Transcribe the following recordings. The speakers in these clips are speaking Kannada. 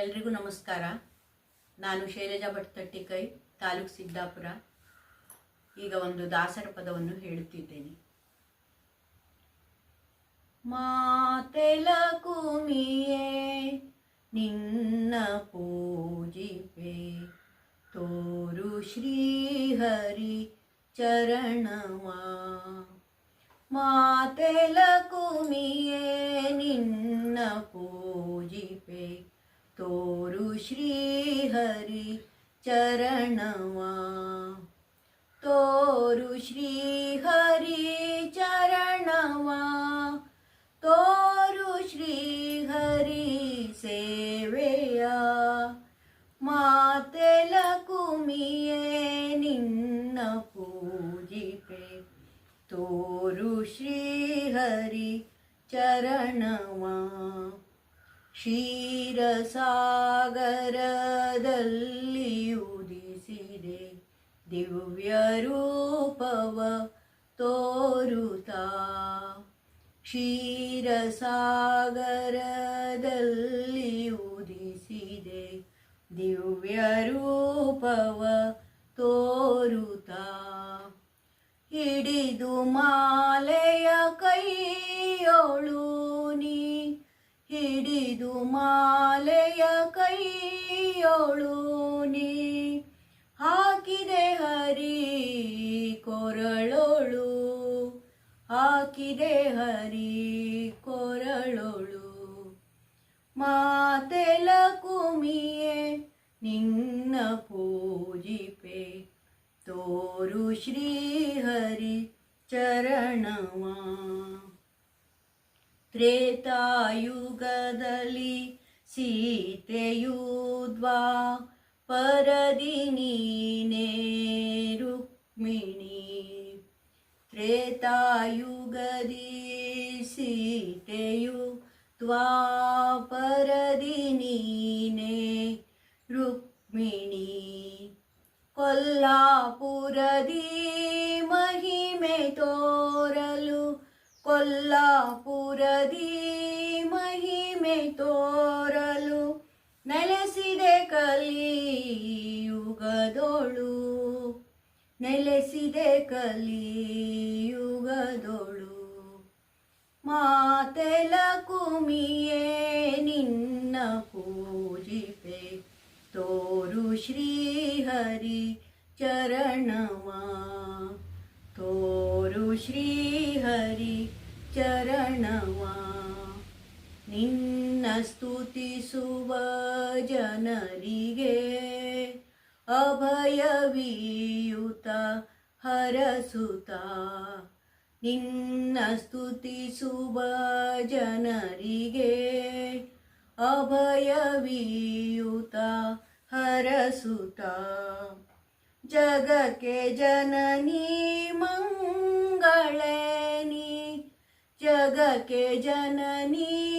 ಎಲ್ರಿಗೂ ನಮಸ್ಕಾರ. ನಾನು ಶೈಲಜಾ ಭಟ್ ತಟ್ಟಿಕೈ ತಾಲೂಕು ಸಿದ್ದಾಪುರ. ಈಗ ಒಂದು ದಾಸರ ಪದವನ್ನು ಹೇಳುತ್ತಿದ್ದೇನೆ. ಮಾತೆಲ ಕುಮಿಯೇ, ನಿನ್ನ ಪೂಜಿಪೆ, ತೋರು ಶ್ರೀಹರಿ ಚರಣವಾ. ಮಾತೆಲ ಕುಮಿಯೇ ತೋರು ಶ್ರೀ ಹರಿ ಚರಣವಾ ತೋರು ಶ್ರೀಹರಿ ಸೇವೆಯ ಮಾತೆಲ ಕುಮಿಯೇ ನಿನ್ನ ಪೂಜಿಪೆ. ತೋರು ಶ್ರೀ ಹರಿ ಚರಣವಾ ಕ್ಷೀರಸಾಗರದಲ್ಲಿ ದಿವ್ಯ ರೂಪವ ತೋರುತ್ತಾ. ಕ್ಷೀರಸಾಗರದಲ್ಲಿ ಉದಿಸಿದೆ ದಿವ್ಯ ರೂಪವ ತೋರುತ್ತಾ. ಹಿಡಿದು ಮಾಲೆಯ ಕೈಯೋಳು ನೀ ಹಿಡಿದು ಮಾಲೆಯ ಕೊರಳೋಳು ಹಾಕಿದೆ ಹರಿ ಕೊರಳೋಳು. ಮಾತೆಲ ಕುಮಿಯೇ, ನಿನ್ನ ಪೂಜಿಪೆ, ತೋರು ಶ್ರೀಹರಿ ಚರಣವ. ತ್ರೇತಾಯುಗದಲ್ಲಿ ಸೀತೆಯೂದ್ವಾ ಪರದಿ ನೀನೇ ರುಕ್ಮಿಣಿ. ತ್ರೇತಾಯುಗದಿ ಸೀತೆಯು ದ್ವಾಪರದಿ ನೀನೇ ರುಕ್ಮಿಣಿ ಕೊಲ್ಲಾಪುರದಿ ಮಹಿಮೆ ತೋರಲು ಕೊಲ್ಲಾಪುರದಿ ಮಹಿಮೆ ತೋರಲು ನೆಲೆಸಿದೆ ಕಲಿಯುಗದೊಳು ನೆಲೆಸಿದೆ ಕಲಿಯುಗದೊಳು. ಮಾತೆಲ ಕುಮಿಯೇ ನಿನ್ನ ಪೂಜಿಪೆ. ತೋರು ಶ್ರೀಹರಿ ಚರಣವ ತೋರು ಶ್ರೀಹರಿ ಚರಣವ ನಿನ್ನ ಸ್ತುತಿಸುವ ಜನರಿಗೆ ಅಭಯವೀಯುತ ಹರಸುತ. ನಿನ್ನ ಸ್ತುತಿಸುವ ಜನರಿಗೆ ಅಭಯವೀಯುತ ಹರಸುತ. ಜಗಕ್ಕೆ ಜನನಿ ಮಂಗಳೇನಿ ಜಗಕ್ಕೆ ಜನನಿ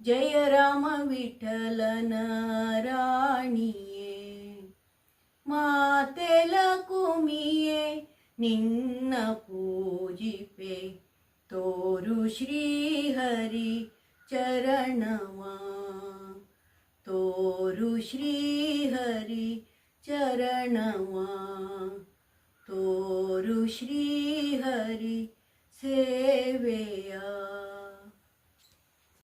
ಜಯ ರಾಮ ವಿಠಲನ ರಾಣಿಯೇ ಮಾತೆಲ ಕುಮಿಯೇ ನಿನ್ನ ಪೂಜಿಪೆ ತೋರು ಶ್ರೀಹರಿ ಚರಣವಾ ತೋರು ಶ್ರೀಹರಿ ಚರಣವಾ ತೋರು ಶ್ರೀಹರಿ ಸೇವೆಯ